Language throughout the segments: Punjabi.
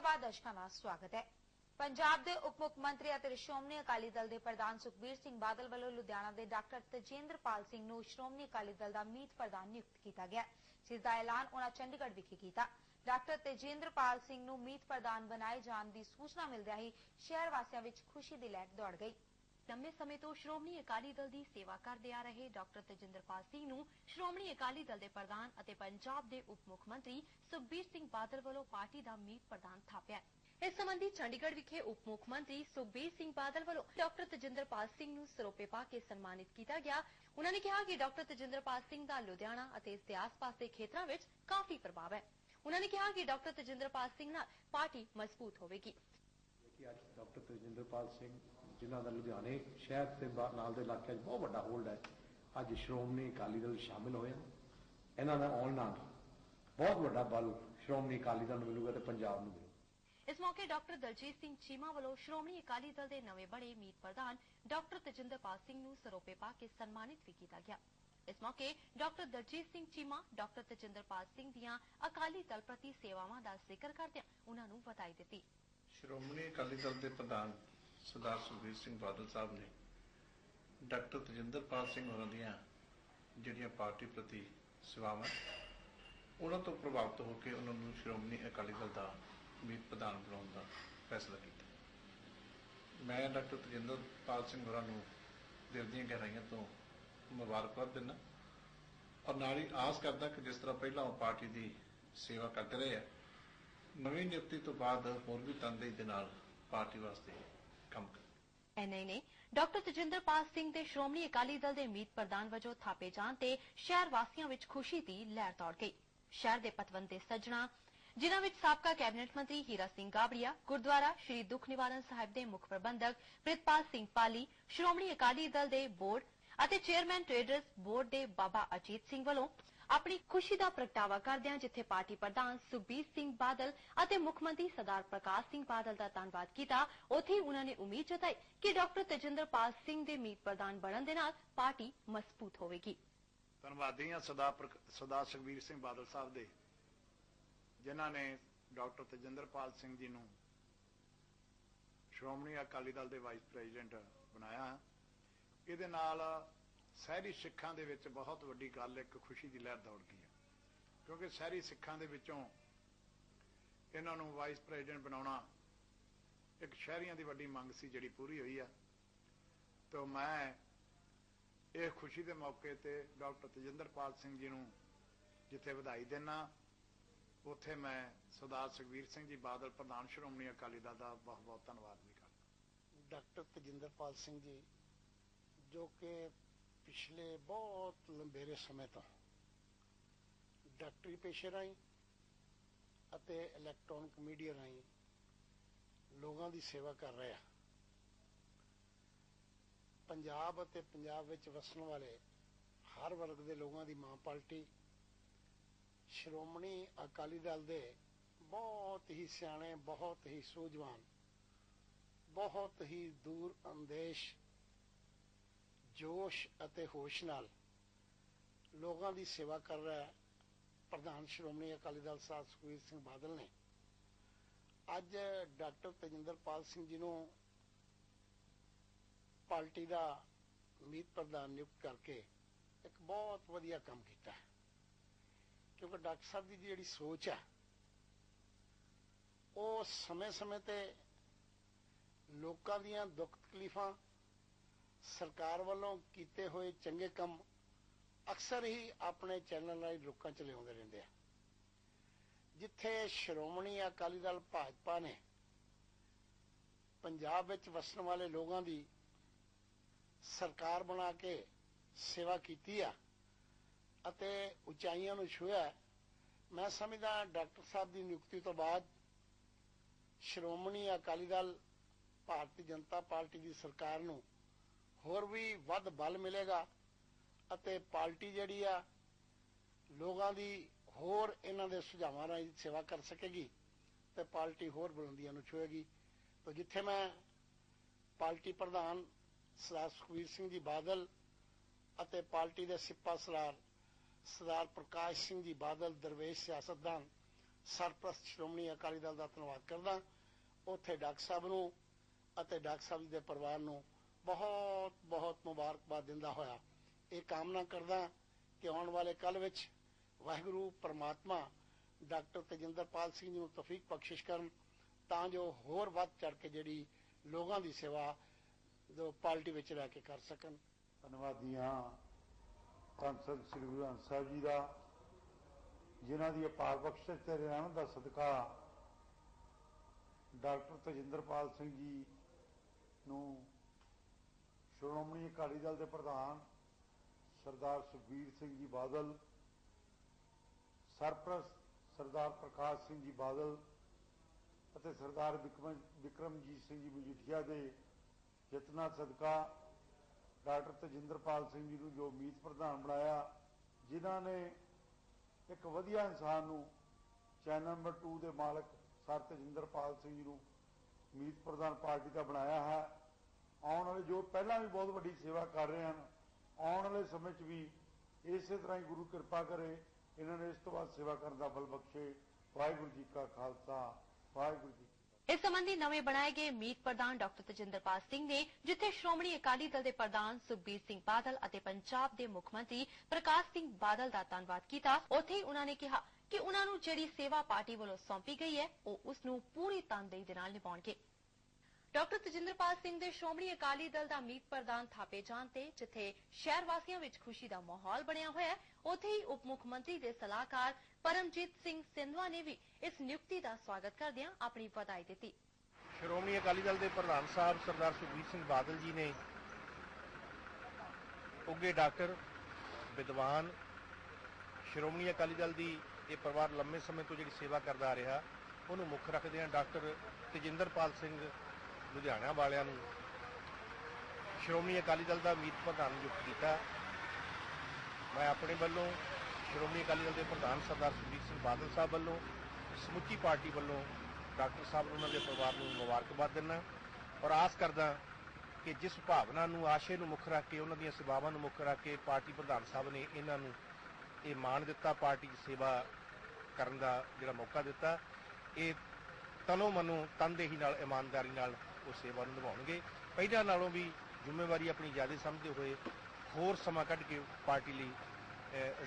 ਤੋਂ ਦਰਸ਼ਕਾਂ ਦਾ ਸਵਾਗਤ ਹੈ। ਪੰਜਾਬ ਦੇ ਉਪ ਮੁੱਖ ਮੰਤਰੀ ਅਤੇ ਸ਼੍ਰੋਮਣੀ ਅਕਾਲੀ ਦਲ ਦੇ ਪ੍ਰਧਾਨ ਸੁਖਬੀਰ ਸਿੰਘ ਬਾਦਲ ਵੱਲੋਂ ਲੁਧਿਆਣਾ ਦੇ ਡਾਕਟਰ ਤਜਿੰਦਰਪਾਲ ਸਿੰਘ ਨੂੰ ਸ਼੍ਰੋਮਣੀ ਅਕਾਲੀ ਦਲ ਦਾ ਮੀਤ ਪ੍ਰਧਾਨ ਨਿਯੁਕਤ ਕੀਤਾ ਗਿਆ। ਜਿਸ ਦਾ ਐਲਾਨ ਉਹਨਾਂ ਚੰਡੀਗੜ੍ਹ ਵਿਖੇ ਕੀਤਾ। ਡਾਕਟਰ ਤੇਜਿੰਦਰਪਾਲ ਸਿੰਘ ਨੂੰ ਮੀਤ ਪ੍ਰਧਾਨ ਬਣਾਏ ਜਾਣ ਦੀ ਸੂਚਨਾ ਮਿਲਦਿਆਂ ਹੀ ਸ਼ਹਿਰ ਵਾਸੀਆਂ ਵਿੱਚ ਖੁਸ਼ੀ ਦੀ ਲਹਿਰ ਦੌੜ ਗਈ। ਲੰਮੇ ਸਮੇਂ ਤੋਂ ਸ਼੍ਰੋਮਣੀ ਅਕਾਲੀ ਦਲ ਦੀ ਸੇਵਾ ਕਰਦੇ ਆ ਰਹੇ ਡਾਕਟਰ ਤੇਜਿੰਦਰਪਾਲ ਸਿੰਘ ਨੂੰ ਸ਼੍ਰੋਮਣੀ ਅਕਾਲੀ ਦਲ ਦੇ ਪ੍ਰਧਾਨ ਅਤੇ ਪੰਜਾਬ ਦੇ ਉਪ ਮੁੱਖ ਮੰਤਰੀ ਸੁਖਬੀਰ ਸਿੰਘ ਬਾਦਲ ਵੱਲੋਂ ਪਾਰਟੀ ਦਾ ਮੀਤ ਪ੍ਰਧਾਨ ਥਾਪਿਆ ਇਸ ਸੰਬੰਧੀ ਚੰਡੀਗੜ੍ਹ ਵਿਖੇ ਉਪ ਮੁੱਖ ਮੰਤਰੀ ਸੁਖਬੀਰ ਸਿੰਘ ਬਾਦਲ ਵੱਲੋਂ ਡਾਕਟਰ ਤੇਜਿੰਦਰਪਾਲ ਸਿੰਘ ਨੂੰ ਸਰੋਪੇ ਪਾ ਕੇ ਸਨਮਾਨਿਤ ਕੀਤਾ ਗਿਆ। ਉਹਨਾਂ ਨੇ ਕਿਹਾ ਕਿ ਡਾਕਟਰ ਤੇਜਿੰਦਰਪਾਲ ਸਿੰਘ ਦਾ ਲੁਧਿਆਣਾ ਅਤੇ ਇਸ ਦੇ ਆਸ-ਪਾਸ ਦੇ ਖੇਤਰਾਂ ਵਿੱਚ ਕਾਫੀ ਪ੍ਰਭਾਵ ਹੈ। ਉਹਨਾਂ ਨੇ ਕਿਹਾ ਕਿ ਡਾਕਟਰ ਤੇਜਿੰਦਰਪਾਲ ਸਿੰਘ ਨਾਲ ਪਾਰਟੀ ਮਜ਼ਬੂਤ ਹੋਵੇਗੀ। ਕਿ ਅੱਜ ਡਾਕਟਰ ਤੇਜਿੰਦਰਪਾਲ ਸਿੰਘ ਜਿਨ੍ਹਾਂ ਦਾ ਲੁਧਿਆਣੇ ਸ਼ਹਿਰ ਤੇ ਨਾਲ ਦੇ ਇਲਾਕਿਆਂ 'ਚ ਬਹੁਤ ਵੱਡਾ ਹੋਲਡ ਹੈ। ਅੱਜ ਸ਼੍ਰੋਮਣੀ ਅਕਾਲੀ ਦਲ ਸ਼ਾਮਿਲ ਹੋਏ ਹਨ। ਇਹਨਾਂ ਦਾ ਆਉਣ ਨਾਲ ਬਹੁਤ ਵੱਡਾ ਬਲ ਸ਼੍ਰੋਮਣੀ ਅਕਾਲੀ ਦਲ ਨੂੰ ਮਿਲੂਗਾ ਤੇ ਪੰਜਾਬ ਨੂੰ ਮਿਲੂਗਾ। ਇਸ ਮੌਕੇ ਡਾਕਟਰ ਦਲਜੀਤ ਸਿੰਘ ਚੀਮਾ ਵੱਲੋਂ ਸ਼੍ਰੋਮਣੀ ਅਕਾਲੀ ਦਲ ਦੇ ਨਵੇਂ ਬਣੇ ਮੀਤ ਪ੍ਰਧਾਨ ਡਾਕਟਰ ਤਜਿੰਦਰਪਾਲ ਸਿੰਘ ਨੂੰ ਸਰੋਪੇ ਪਾ ਕੇ ਸਨਮਾਨਿਤ ਵੀ ਕੀਤਾ ਗਿਆ। ਇਸ ਮੌਕੇ ਡਾਕਟਰ ਦਲਜੀਤ ਸਿੰਘ ਚੀਮਾ ਡਾਕਟਰ ਤਜਿੰਦਰਪਾਲ ਸਿੰਘ ਦੀਆਂ ਅਕਾਲੀ ਦਲ ਪ੍ਰਤੀ ਸੇਵਾਵਾਂ ਦਾ ਜ਼ਿਕਰ ਕਰਦਿਆਂ ਉਹਨਾਂ ਨੂੰ ਵਧਾਈ ਦਿੱਤੀ। ਸ਼੍ਰੋਮਣੀ ਅਕਾਲੀ ਦਲ ਦੇ ਪ੍ਰਧਾਨ ਸਰਦਾਰ ਸੁਖਬੀਰ ਸਿੰਘ ਬਾਦਲ ਸਾਹਿਬ ਨੇ ਡਾਕਟਰ ਤਜਿੰਦਰਪਾਲ ਸਿੰਘ ਹੋਰਾਂ ਦੀਆਂ ਜਿਹੜੀਆਂ ਪਾਰਟੀ ਪ੍ਰਤੀ ਸੇਵਾਵਾਂ, ਉਹਨਾਂ ਤੋਂ ਪ੍ਰਭਾਵਿਤ ਹੋ ਕੇ ਉਹਨਾਂ ਨੂੰ ਸ਼੍ਰੋਮਣੀ ਅਕਾਲੀ ਦਲ ਦਾ ਮੀਤ ਪ੍ਰਧਾਨ ਬਣਾਉਣ ਦਾ ਫੈਸਲਾ ਕੀਤਾ। ਮੈਂ ਡਾਕਟਰ ਤਜਿੰਦਰਪਾਲ ਸਿੰਘ ਹੋਰਾਂ ਨੂੰ ਦਿਲ ਦੀਆਂ ਗਹਿਰਾਈਆਂ ਤੋਂ ਮੁਬਾਰਕਬਾਦ ਦਿੰਦਾ ਔਰ ਨਾਲ ਹੀ ਆਸ ਕਰਦਾ ਕਿ ਜਿਸ ਤਰ੍ਹਾਂ ਪਹਿਲਾਂ ਉਹ ਪਾਰਟੀ ਦੀ ਸੇਵਾ ਕਰਦੇ ਰਹੇ ਆ, ਨਵੀਂ ਨਿਯੁਕਤੀ ਤੋਂ ਬਾਅਦ ਹੋਰ ਵੀ ਤਨਦੇਹੀ ਦੇ ਨਾਲ ਪਾਰਟੀ ਵਾਸਤੇ ਕੰਮ ਕਰ ਐਨਆਈ ਨੇ ਡਾਕਟਰ ਤਜਿੰਦਰਪਾਲ ਸਿੰਘ ਦੇ ਸ਼੍ਰੋਮਣੀ ਅਕਾਲੀ ਦਲ ਦੇ ਮੀਤ ਪ੍ਰਧਾਨ ਵਜੋਂ ਥਾਪੇ ਜਾਣ ਤੇ ਸ਼ਹਿਰ ਵਾਸੀਆਂ ਵਿੱਚ ਖੁਸ਼ੀ ਦੀ ਲਹਿਰ ਦੌੜ ਗਈ। ਸ਼ਹਿਰ ਦੇ ਪਤਵੰਤੇ ਸੱਜਣਾ, ਜਿਨ੍ਹਾਂ ਵਿੱਚ ਸਾਬਕਾ ਕੈਬਨਿਟ ਮੰਤਰੀ ਹੀਰਾ ਸਿੰਘ ਗਾਬੜੀਆ ਗੁਰਦੁਆਰਾ ਸ਼੍ਰੀ ਦੁੱਖ ਨਿਵਾਰਨ ਸਾਹਿਬ ਦੇ ਮੁੱਖ ਪ੍ਰਬੰਧਕ ਪ੍ਰਿਤਪਾਲ ਸਿੰਘ ਪਾਲੀ, ਸ਼੍ਰੋਮਣੀ ਅਕਾਲੀ ਦਲ ਦੇ ਬੋਰਡ ਅਤੇ ਚੇਅਰਮੈਨ ਟ੍ਰੇਡਰਸ ਬੋਰਡ ਦੇ ਬਾਬਾ ਅਜੀਤ ਸਿੰਘ ਵੱਲੋਂ ਆਪਣੀ ਖੁਸ਼ੀ ਦਾ ਪ੍ਰਗਟਾਵਾ ਕਰਦਿਆਂ ਜਿੱਥੇ ਪਾਰਟੀ ਪ੍ਰਧਾਨ ਸੁਖਬੀਰ ਸਿੰਘ ਬਾਦਲ ਅਤੇ ਮੁੱਖ ਮੰਤਰੀ ਸਰਦਾਰ ਪ੍ਰਕਾਸ਼ ਸਿੰਘ ਬਾਦਲ ਦਾ ਧੰਨਵਾਦ ਕੀਤਾ, ਉੱਥੇ ਹੀ ਉਹਨਾਂ ਨੇ ਉਮੀਦ ਜਤਾਈ ਕਿ ਡਾਕਟਰ ਤੇਜਿੰਦਰਪਾਲ ਸਿੰਘ ਦੇ ਮੀਤ ਪ੍ਰਧਾਨ ਬਣਨ ਦੇ ਨਾਲ ਪਾਰਟੀ ਮਜ਼ਬੂਤ ਹੋਵੇਗੀ। ਧੰਨਵਾਦੀ ਹਾਂ ਸਰਦਾਰ ਪ੍ਰਕ- ਸੁਖਬੀਰ ਸਿੰਘ ਬਾਦਲ ਸਾਹਿਬ ਦੇ, ਜਿਨ੍ਹਾਂ ਨੇ ਡਾਕਟਰ ਤਜਿੰਦਰਪਾਲ ਸਿੰਘ ਜੀ ਨੂੰ ਸ਼੍ਰੋਮਣੀ ਅਕਾਲੀ ਦਲ ਦੇ ਵਾਈਸ ਪ੍ਰੈਜ਼ੀਡੈਂਟ ਬਣਾਇਆ। ਇਹਦੇ ਨਾਲ ਸ਼ਹਿਰੀ ਸਿੱਖਾਂ ਦੇ ਵਿੱਚ ਬਹੁਤ ਵੱਡੀ ਗੱਲ ਇੱਕ ਖੁਸ਼ੀ ਦੀ ਲਹਿਰ ਦੌੜ ਗਈ ਹੈ। ਕਿਉਂਕਿ ਸ਼ਹਿਰੀ ਸਿੱਖਾਂ ਦੇ ਵਿੱਚੋਂ ਇਹਨਾਂ ਨੂੰ ਵਾਈਸ ਪ੍ਰੈਜ਼ੀਡੈਂਟ ਬਣਾਉਣਾ ਇੱਕ ਸ਼ਹਿਰੀਆਂ ਦੀ ਵੱਡੀ ਮੰਗ ਸੀ, ਜਿਹੜੀ ਪੂਰੀ ਹੋਈ ਆ। ਤੋਂ ਮੈਂ ਇਹ ਖੁਸ਼ੀ ਦੇ ਮੌਕੇ ਤੇ ਡਾਕਟਰ ਤਜਿੰਦਰਪਾਲ ਸਿੰਘ ਜੀ ਨੂੰ ਜਿੱਥੇ ਵਧਾਈ ਦੇਣਾ ਉੱਥੇ ਮੈਂ ਸਰਦਾਰ ਸੁਖਬੀਰ ਸਿੰਘ ਜੀ ਬਾਦਲ, ਪ੍ਰਧਾਨ ਸ਼੍ਰੋਮਣੀ ਅਕਾਲੀ ਦਲ ਦਾ ਬਹੁਤ ਬਹੁਤ ਧੰਨਵਾਦ ਵੀ ਕਰਦਾ। ਡਾਕਟਰ ਤਜਿੰਦਰਪਾਲ ਸਿੰਘ ਜੀ, ਜੋ ਕਿ ਪਿਛਲੇ ਬਹੁਤ ਲੰਬੇਰੇ ਸਮੇਂ ਤੋਂ ਡਾਕਟਰੀ ਪੇਸ਼ੇ ਰਾਹੀਂ ਅਤੇ ਇਲੈਕਟ੍ਰੋਨਿਕ ਮੀਡੀਆ ਰਾਹੀਂ ਲੋਕਾਂ ਦੀ ਸੇਵਾ ਕਰ ਰਿਹਾ ਪੰਜਾਬ ਅਤੇ ਪੰਜਾਬ ਵਿੱਚ ਵਸਣ ਵਾਲੇ ਹਰ ਵਰਗ ਦੇ ਲੋਕਾਂ ਦੀ ਮਾਂ ਪਾਰਟੀ ਸ਼੍ਰੋਮਣੀ ਅਕਾਲੀ ਦਲ ਦੇ ਬਹੁਤ ਹੀ ਸਿਆਣੇ, ਬਹੁਤ ਹੀ ਸੂਝਵਾਨ, ਬਹੁਤ ਹੀ ਦੂਰ ਅੰਦੇਸ਼ ਜੋਸ਼ ਅਤੇ ਹੋਸ਼ ਨਾਲ ਲੋਕਾਂ ਦੀ ਸੇਵਾ ਕਰ ਰਿਹਾ ਹੈ ਪ੍ਰਧਾਨ ਸ਼੍ਰੋਮਣੀ ਅਕਾਲੀ ਦਲ ਸਾਹਿਬ ਸੁਖਬੀਰ ਸਿੰਘ ਬਾਦਲ ਨੇ। ਅੱਜ ਡਾਕਟਰ ਤਜਿੰਦਰਪਾਲ ਸਿੰਘ ਜੀ ਨੂੰ ਪਾਰਟੀ ਦਾ ਮੀਤ ਪ੍ਰਧਾਨ ਨਿਯੁਕਤ ਕਰਕੇ ਇੱਕ ਬਹੁਤ ਵਧੀਆ ਕੰਮ ਕੀਤਾ ਹੈ। ਕਿਉਂਕਿ ਡਾਕਟਰ ਸਾਹਿਬ ਦੀ ਜਿਹੜੀ ਸੋਚ ਹੈ ਉਹ ਸਮੇਂ-ਸਮੇਂ ਤੇ ਲੋਕਾਂ ਦੀਆਂ ਦੁੱਖ ਤਕਲੀਫਾਂ ਸਰਕਾਰ ਵੱਲੋਂ ਕੀਤੇ ਹੋਏ ਚੰਗੇ ਕੰਮ ਅਕਸਰ ਹੀ ਆਪਣੇ ਚੈਨਲ ਰਾਹੀਂ ਲੋਕਾਂ ਚ ਲਿਆਉਂਦੇ ਰਹਿੰਦੇ ਆ। ਜਿੱਥੇ ਸ਼੍ਰੋਮਣੀ ਅਕਾਲੀ ਦਲ ਭਾਜਪਾ ਨੇ ਪੰਜਾਬ ਵਿੱਚ ਵਸਣ ਵਾਲੇ ਲੋਕਾਂ ਦੀ ਸਰਕਾਰ ਬਣਾ ਕੇ ਸੇਵਾ ਕੀਤੀ ਆ ਅਤੇ ਉਚਾਈਆਂ ਨੂੰ ਛੂਹਿਆ ਮੈਂ ਸਮਝਦਾ ਡਾਕਟਰ ਸਾਹਿਬ ਦੀ ਨਿਯੁਕਤੀ ਤੋਂ ਬਾਅਦ ਸ਼੍ਰੋਮਣੀ ਅਕਾਲੀ ਦਲ ਭਾਰਤੀ ਜਨਤਾ ਪਾਰਟੀ ਦੀ ਸਰਕਾਰ ਨੂੰ ਹੋਰ ਵੀ ਵੱਧ ਬਲ ਮਿਲੇਗਾ ਅਤੇ ਪਾਰਟੀ ਜਿਹੜੀ ਆ, ਲੋਕਾਂ ਦੀ ਹੋਰ ਇਹਨਾਂ ਦੇ ਸੁਝਾਵਾਂ ਰਾਹੀਂ ਸੇਵਾ ਕਰ ਸਕੇਗੀ ਤੇ ਪਾਰਟੀ ਹੋਰ ਬੁਲੰਦੀਆਂ ਨੂੰ ਛੂਹੇਗੀ ਤਾਂ ਜਿੱਥੇ ਮੈਂ ਪਾਰਟੀ ਪ੍ਰਧਾਨ ਸਰਦਾਰ ਸੁਖਬੀਰ ਸਿੰਘ ਜੀ ਬਾਦਲ ਅਤੇ ਪਾਰਟੀ ਦੇ ਸਿਪਾ ਸਰਦਾਰ ਸਰਦਾਰ ਪ੍ਰਕਾਸ਼ ਸਿੰਘ ਜੀ ਬਾਦਲ, ਦਰਵੇਸ਼ ਸਿਆਸਤਦਾਨ ਸਰਪ੍ਰਸਤ ਸ਼੍ਰੋਮਣੀ ਅਕਾਲੀ ਦਲ ਦਾ ਧੰਨਵਾਦ ਕਰਦਾ। ਉੱਥੇ ਡਾਕਟਰ ਸਾਹਿਬ ਨੂੰ ਅਤੇ ਡਾਕਟਰ ਸਾਹਿਬ ਜੀ ਦੇ ਪਰਿਵਾਰ ਨੂੰ ਬਹੁਤ ਬਹੁਤ ਮੁਬਾਰਕਬਾਦ ਦਿੰਦਾ ਹੋਇਆ। ਇਹ ਕਾਮਨਾ ਕਰਦਾ ਕਿ ਆਉਣ ਵਾਲੇ ਕੱਲ ਵਿੱਚ ਵਾਹਿਗੁਰੂ, ਪ੍ਰਮਾਤਮਾ, ਡਾਕਟਰ ਤੇਜਿੰਦਰਪਾਲ ਸਿੰਘ ਨੂੰ ਤੌਫੀਕ ਬਖਸ਼ਿਸ਼ ਕਰਨ, ਤਾਂ ਜੋ ਹੋਰ ਵੱਧ ਚੜ ਕੇ ਜਿਹੜੀ ਲੋਕਾਂ ਦੀ ਸੇਵਾ ਜੋ ਪਾਰਟੀ ਵਿੱਚ ਰਹਿ ਕੇ ਕਰ ਸਕਣ। ਧੰਨਵਾਦੀ ਹਾਂ ਸ੍ਰੀ ਗੁਰੂ ਗ੍ਰੰਥ ਸਾਹਿਬ ਜੀ ਦਾ, ਜਿਨ੍ਹਾਂ ਦੀ ਅਪਾਰ ਬਖਸ਼ਿਸ਼ ਤੇ ਰਹਿਮਤ ਦਾ ਸਦਕਾ ਡਾਕਟਰ ਤਜਿੰਦਰਪਾਲ ਸਿੰਘ ਜੀ ਨੂੰ ਸ਼੍ਰੋਮਣੀ ਅਕਾਲੀ ਦਲ ਦੇ ਪ੍ਰਧਾਨ ਸਰਦਾਰ ਸੁਖਬੀਰ ਸਿੰਘ ਜੀ ਬਾਦਲ, ਸਰਪ੍ਰਸਤ ਸਰਦਾਰ ਪ੍ਰਕਾਸ਼ ਸਿੰਘ ਜੀ ਬਾਦਲ ਅਤੇ ਸਰਦਾਰ ਵਿਕਰਮ ਵਿਕਰਮਜੀਤ ਸਿੰਘ ਜੀ ਮਜੀਠੀਆ ਦੇ ਯਤਨਾਂ ਸਦਕਾ ਡਾਕਟਰ ਤਜਿੰਦਰਪਾਲ ਸਿੰਘ ਜੀ ਨੂੰ ਜੋ ਮੀਤ ਪ੍ਰਧਾਨ ਬਣਾਇਆ, ਜਿਨ੍ਹਾਂ ਨੇ ਇੱਕ ਵਧੀਆ ਇਨਸਾਨ ਨੂੰ ਚੈਨਲ ਨੰਬਰ 2 ਦੇ ਮਾਲਕ ਸਰ ਤਜਿੰਦਰਪਾਲ ਸਿੰਘ ਜੀ ਨੂੰ ਮੀਤ ਪ੍ਰਧਾਨ ਪਾਰਟੀ ਦਾ ਬਣਾਇਆ ਹੈ। ਆਉਣ ਵਾਲੇ ਜੋ ਪਹਿਲਾਂ ਵੀ ਬਹੁਤ ਵੱਡੀ ਸੇਵਾ ਕਰ ਰਹੇ ਹਨ, ਆਉਣ ਵਾਲੇ ਸਮੇਂ 'ਚ ਵੀ ਇਸੇ ਤਰ੍ਹਾਂ ਹੀ ਗੁਰੂ ਕਿਰਪਾ ਕਰੇ, ਇਹਨਾਂ ਨੇ ਇਸ ਤੋਂ ਬਾਅਦ ਸੇਵਾ ਕਰਨ ਦਾ ਬਲ ਬਖਸ਼ੇ। ਵਾਹਿਗੁਰੂ ਜੀ ਕਾ ਖਾਲਸਾ, ਵਾਹਿਗੁਰੂ ਜੀ ਇਸ ਸੰਬੰਧੀ ਨਵੇਂ ਬਣਾਏ ਗਏ ਮੀਤ ਪ੍ਰਧਾਨ ਡਾਕਟਰ ਤਜਿੰਦਰਪਾਲ ਸਿੰਘ ਨੇ ਜਿੱਥੇ ਸ਼੍ਰੋਮਣੀ ਅਕਾਲੀ ਦਲ ਦੇ ਪ੍ਰਧਾਨ ਸੁਖਬੀਰ ਸਿੰਘ ਬਾਦਲ ਅਤੇ ਪੰਜਾਬ ਦੇ ਮੁੱਖ ਮੰਤਰੀ ਪ੍ਰਕਾਸ਼ ਸਿੰਘ ਬਾਦਲ ਦਾ ਧੰਨਵਾਦ ਕੀਤਾ, ਉੱਥੇ ਹੀ ਉਹਨਾਂ ਨੇ ਕਿਹਾ ਕਿ ਉਹਨਾਂ ਨੂੰ ਜਿਹੜੀ ਸੇਵਾ ਪਾਰਟੀ ਵੱਲੋਂ ਸੌਂਪੀ ਗਈ ਹੈ, ਉਹ ਉਸ ਨੂੰ ਪੂਰੀ ਤਨਦੇਹੀ ਦੇ ਨਾਲ ਨਿਭਾਉਣਗੇ। ਡਾਕਟਰ ਤਜਿੰਦਰਪਾਲ ਸਿੰਘ ਦੇ ਸ਼੍ਰੋਮਣੀ ਅਕਾਲੀ ਦਲ ਦਾ ਮੀਤ ਪ੍ਰਧਾਨ ਥਾਪੇ ਜਾਣ ਤੇ, ਜਿੱਥੇ ਸ਼ਹਿਰ ਵਾਸੀਆਂ ਵਿੱਚ ਖੁਸ਼ੀ ਦਾ ਮਾਹੌਲ ਬਣਿਆ ਹੋਇਆ ਹੈ ਉੱਥੇ ਹੀ ਉਪ ਮੁੱਖ ਮੰਤਰੀ ਦੇ ਸਲਾਹਕਾਰ ਪਰਮਜੀਤ ਸਿੰਘ ਸਿੰਧਵਾ ਨੇ ਵੀ ਇਸ ਨਿਯੁਕਤੀ ਦਾ ਸਵਾਗਤ ਕਰਦਿਆਂ ਆਪਣੀ ਵਧਾਈ ਦਿੱਤੀ। ਸ਼੍ਰੋਮਣੀ ਅਕਾਲੀ ਦਲ ਦੇ ਪ੍ਰਧਾਨ ਸਾਹਿਬ ਸਰਦਾਰ ਸੁਖਬੀਰ ਸਿੰਘ ਬਾਦਲ ਜੀ ਨੇ ਉੱਗੇ ਡਾਕਟਰ, ਵਿਦਵਾਨ, ਸ਼੍ਰੋਮਣੀ ਅਕਾਲੀ ਦਲ ਦੀ ਇਹ ਪਰਿਵਾਰ ਲੰਮੇ ਸਮੇਂ ਤੋਂ ਜਿਹੜੀ ਸੇਵਾ ਕਰਦਾ ਆ ਰਿਹਾ, ਉਹਨੂੰ ਮੁੱਖ ਰੱਖਦੇ ਆ ਡਾਕਟਰ ਤੇਜਿੰਦਰਪਾਲ ਸਿੰਘ ਲੁਧਿਆਣਾ ਵਾਲਿਆਂ ਨੂੰ ਸ਼੍ਰੋਮਣੀ ਅਕਾਲੀ ਦਲ ਦਾ ਮੀਤ ਪ੍ਰਧਾਨ ਨਿਯੁਕਤ ਕੀਤਾ। ਮੈਂ ਆਪਣੇ ਵੱਲੋਂ ਸ਼੍ਰੋਮਣੀ ਅਕਾਲੀ ਦਲ ਦੇ ਪ੍ਰਧਾਨ ਸਰਦਾਰ ਸੁਖਬੀਰ ਸਿੰਘ ਬਾਦਲ ਸਾਹਿਬ ਵੱਲੋਂ, ਸਮੁੱਚੀ ਪਾਰਟੀ ਵੱਲੋਂ ਡਾਕਟਰ ਸਾਹਿਬ ਨੂੰ ਉਹਨਾਂ ਦੇ ਪਰਿਵਾਰ ਨੂੰ ਮੁਬਾਰਕਬਾਦ ਦਿੰਦਾ ਔਰ ਆਸ ਕਰਦਾ ਕਿ ਜਿਸ ਭਾਵਨਾ ਨੂੰ, ਆਸ਼ੇ ਨੂੰ ਮੁੱਖ ਰੱਖ ਕੇ, ਉਹਨਾਂ ਦੀਆਂ ਸੇਵਾਵਾਂ ਨੂੰ ਮੁੱਖ ਰੱਖ ਕੇ ਪਾਰਟੀ ਪ੍ਰਧਾਨ ਸਾਹਿਬ ਨੇ ਇਹਨਾਂ ਨੂੰ ਇਹ ਮਾਣ ਦਿੱਤਾ, ਪਾਰਟੀ ਦੀ ਸੇਵਾ ਕਰਨ ਦਾ ਜਿਹੜਾ ਮੌਕਾ ਦਿੱਤਾ। ਇਹ ਤਨੋਂ ਮਨੋਂ, ਤਨਦੇਹੀ ਨਾਲ, ਇਮਾਨਦਾਰੀ ਨਾਲ ਉਹ ਸੇਵਾ ਨੂੰ ਨਿਭਾਉਣਗੇ। ਪਹਿਲਾਂ ਨਾਲੋਂ ਵੀ ਜ਼ਿੰਮੇਵਾਰੀ ਆਪਣੀ ਜ਼ਿਆਦਾ ਸਮਝਦੇ ਹੋਏ ਹੋਰ ਸਮਾਂ ਕੱਢ ਕੇ ਪਾਰਟੀ ਲਈ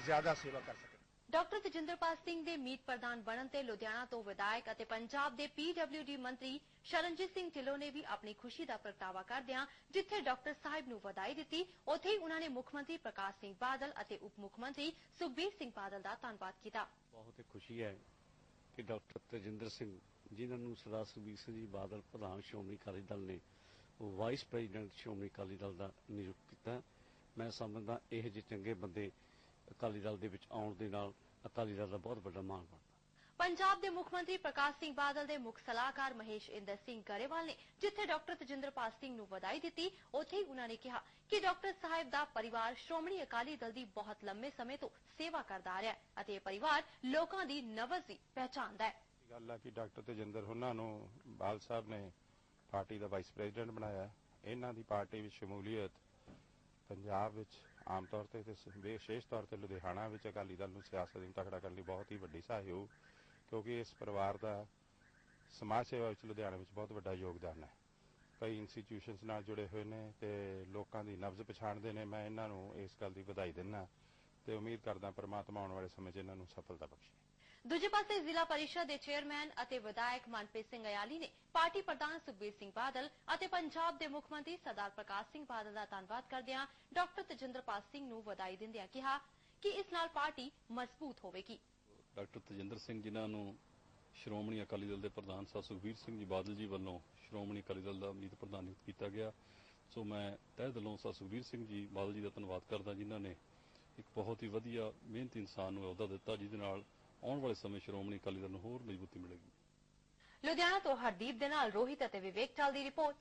ਜ਼ਿਆਦਾ ਸੇਵਾ ਕਰ ਸਕਣ। ਡਾਕਟਰ ਤਜਿੰਦਰਪਾਲ ਸਿੰਘ ਦੇ ਮੀਤ ਪ੍ਰਧਾਨ ਬਣਨ ਤੇ ਲੁਧਿਆਣਾ ਤੋਂ ਵਿਧਾਇਕ ਅਤੇ ਪੰਜਾਬ ਦੇ ਪੀਡਬਲਯੂਡੀ ਮੰਤਰੀ ਸ਼ਰਨਜੀਤ ਸਿੰਘ ਢਿੱਲੋਂ ਨੇ ਵੀ ਆਪਣੀ ਖੁਸ਼ੀ ਦਾ ਪ੍ਰਗਟਾਵਾ ਕਰਦਿਆਂ ਜਿੱਥੇ ਡਾਕਟਰ ਸਾਹਿਬ ਨੂੰ ਵਧਾਈ ਦਿੱਤੀ ਉੱਥੇ ਹੀ ਉਹਨਾਂ ਨੇ ਮੁੱਖ ਮੰਤਰੀ ਪ੍ਰਕਾਸ਼ ਸਿੰਘ ਬਾਦਲ ਅਤੇ ਉਪ ਮੁੱਖ ਮੰਤਰੀ ਸੁਖਬੀਰ ਸਿੰਘ ਬਾਦਲ ਦਾ ਧੰਨਵਾਦ ਕੀਤਾ। ਬਹੁਤ ਹੀ ਖੁਸ਼ੀ ਹੈ ਕਿ ਡਾਕਟਰ ਤੇਜਿੰਦਰ ਸਿੰਘ ਜਿਨ੍ਹਾਂ ਨੂੰ ਸਰਦਾਰ ਸੁਖਬੀਰ ਸਿੰਘ ਜੀ ਬਾਦਲ ਪ੍ਰਧਾਨ ਸ਼੍ਰੋਮਣੀ ਅਕਾਲੀ ਦਲ ਨੇ ਵਾਈਸ ਪ੍ਰੈਜ਼ੀਡੈਂਟ ਸ਼੍ਰੋਮਣੀ ਅਕਾਲੀ ਦਲ ਦਾ ਨਿਯੁਕਤ ਕੀਤਾ। ਮੈਂ ਸਮਝਦਾ ਇਹ ਜਿਹੇ ਚੰਗੇ ਬੰਦੇ ਅਕਾਲੀ ਦਲ ਦੇ ਵਿੱਚ ਆਉਣ ਦੇ ਨਾਲ ਅਕਾਲੀ ਦਲ ਦਾ ਬਹੁਤ ਵੱਡਾ ਮਾਣ ਬਣਦਾ। ਪੰਜਾਬ ਦੇ ਮੁੱਖ ਮੰਤਰੀ ਪ੍ਰਕਾਸ਼ ਸਿੰਘ ਬਾਦਲ ਦੇ ਮੁੱਖ ਸਲਾਹਕਾਰ ਮਹੇਸ਼ ਇੰਦਰ ਸਿੰਘ ਗਰੇਵਾਲ ਨੇ ਜਿੱਥੇ ਡਾਕਟਰ ਤਜਿੰਦਰਪਾਲ ਸਿੰਘ ਨੂੰ ਵਧਾਈ ਦਿੱਤੀ, ਉੱਥੇ ਹੀ ਉਹਨਾਂ ਨੇ ਕਿਹਾ ਕਿ ਡਾਕਟਰ ਸਾਹਿਬ ਦਾ ਪਰਿਵਾਰ ਸ਼੍ਰੋਮਣੀ ਅਕਾਲੀ ਦਲ ਦੀ ਬਹੁਤ ਲੰਮੇ ਸਮੇਂ ਤੋਂ ਸੇਵਾ ਕਰਦਾ ਆ ਰਿਹਾ ਅਤੇ ਇਹ ਪਰਿਵਾਰ ਲੋਕਾਂ ਦੀ ਨਵਜ ਦੀ ਪਹਿਚਾਣਦਾ ਹੈ। ਗੱਲ ਆ ਕਿ ਡਾਕਟਰ ਤੇਜਿੰਦਰ ਉਹਨਾਂ ਨੂੰ ਬਾਲ ਸਾਹਿਬ ਨੇ ਪਾਰਟੀ ਦਾ ਵਾਈਸ ਪ੍ਰੈਜ਼ੀਡੈਂਟ ਬਣਾਇਆ। ਇਹਨਾਂ ਦੀ ਪਾਰਟੀ ਵਿੱਚ ਸ਼ਮੂਲੀਅਤ ਪੰਜਾਬ ਵਿੱਚ ਆਮ ਤੌਰ ਤੇ ਤੇ ਵਿਸ਼ੇਸ਼ ਤੌਰ ਤੇ ਲੁਧਿਆਣਾ ਵਿੱਚ ਅਕਾਲੀ ਦਲ ਨੂੰ ਸਿਆਸਤ ਨੂੰ ਤਕੜਾ ਕਰਨ ਲਈ ਬਹੁਤ ਹੀ ਵੱਡੀ ਸਹਾਇਓ ਕਿਉਂਕਿ ਇਸ ਪਰਿਵਾਰ ਦਾ ਸਮਾਜ ਸੇਵਾ ਵਿੱਚ ਲੁਧਿਆਣਾ ਵਿੱਚ ਬਹੁਤ ਵੱਡਾ ਯੋਗਦਾਨ ਹੈ। ਕਈ ਇੰਸਟੀਟਿਊਸ਼ਨਸ ਨਾਲ ਜੁੜੇ ਹੋਏ ਨੇ ਤੇ ਲੋਕਾਂ ਦੀ ਨਬਜ਼ ਪਛਾਣਦੇ ਨੇ। ਮੈਂ ਇਹਨਾਂ ਨੂੰ ਇਸ ਗੱਲ ਦੀ ਵਧਾਈ ਦਿੰਦਾ ਤੇ ਉਮੀਦ ਕਰਦਾ ਪਰਮਾਤਮਾ ਆਉਣ ਵਾਲੇ ਸਮੇਂ 'ਚ ਇਹਨਾਂ ਨੂੰ ਸਫਲਤਾ ਬਖਸ਼ੇ। ਦੂਜੇ ਪਾਸੇ ਜ਼ਿਲ੍ਹਾ ਪਰਿਸ਼ਦ ਦੇ ਚੇਅਰਮੈਨ ਅਤੇ ਵਿਧਾਇਕ ਮਨਪ੍ਰੀਤ ਸਿੰਘ ਅਯਾਲੀ ਨੇ ਪਾਰਟੀ ਪ੍ਰਧਾਨ ਸੁਖਬੀਰ ਸਿੰਘ ਬਾਦਲ ਅਤੇ ਪੰਜਾਬ ਦੇ ਮੁੱਖ ਮੰਤਰੀ ਸਰਦਾਰ ਪ੍ਰਕਾਸ਼ ਸਿੰਘ ਬਾਦਲ ਦਾ ਧੰਨਵਾਦ ਕਰਦਿਆਂ ਡਾਕਟਰ ਤਜਿੰਦਰਪਾਲ ਸਿੰਘ ਨੂੰ ਵਧਾਈ ਦਿੰਦਿਆਂ ਕਿਹਾ ਕਿ ਇਸ ਨਾਲ ਪਾਰਟੀ ਮਜ਼ਬੂਤ ਹੋਵੇਗੀ। ਡਾਕਟਰ ਤਜਿੰਦਰ ਸਿੰਘ ਜਿਨ੍ਹਾਂ ਨੂੰ ਸ਼੍ਰੋਮਣੀ ਅਕਾਲੀ ਦਲ ਦੇ ਪ੍ਰਧਾਨ ਸਾਹਿਬ ਸੁਖਬੀਰ ਸਿੰਘ ਜੀ ਬਾਦਲ ਜੀ ਵੱਲੋਂ ਸ਼੍ਰੋਮਣੀ ਅਕਾਲੀ ਦਲ ਦਾ ਮੀਤ ਪ੍ਰਧਾਨ ਨਿਯੁਕਤ ਕੀਤਾ ਗਿਆ। ਸੋ ਮੈਂ ਤਹਿ ਦਿਲੋਂ ਸਾਹਿਬ ਸੁਖਬੀਰ ਸਿੰਘ ਜੀ ਬਾਦਲ ਜੀ ਦਾ ਧੰਨਵਾਦ ਕਰਦਾ ਜਿਨ੍ਹਾਂ ਨੇ ਇੱਕ ਬਹੁਤ ਹੀ ਵਧੀਆ ਮਿਹਨਤੀ ਇਨਸਾਨ ਨੂੰ ਅਹੁਦਾ ਦਿੱਤਾ, ਜਿਹਦੇ ਨਾਲ ਆਉਣ ਵਾਲੇ ਸਮੇਂ ਸ਼੍ਰੋਮਣੀ ਅਕਾਲੀ ਦਲ ਨੂੰ ਹੋਰ ਮਜ਼ਬੂਤੀ ਮਿਲੇਗੀ। ਲੁਧਿਆਣਾ ਤੋਂ ਹਰਦੀਪ ਦੇ ਨਾਲ ਰੋਹਿਤ ਅਤੇ ਵਿਵੇਕ ਚਾਲ ਦੀ ਰਿਪੋਰਟ।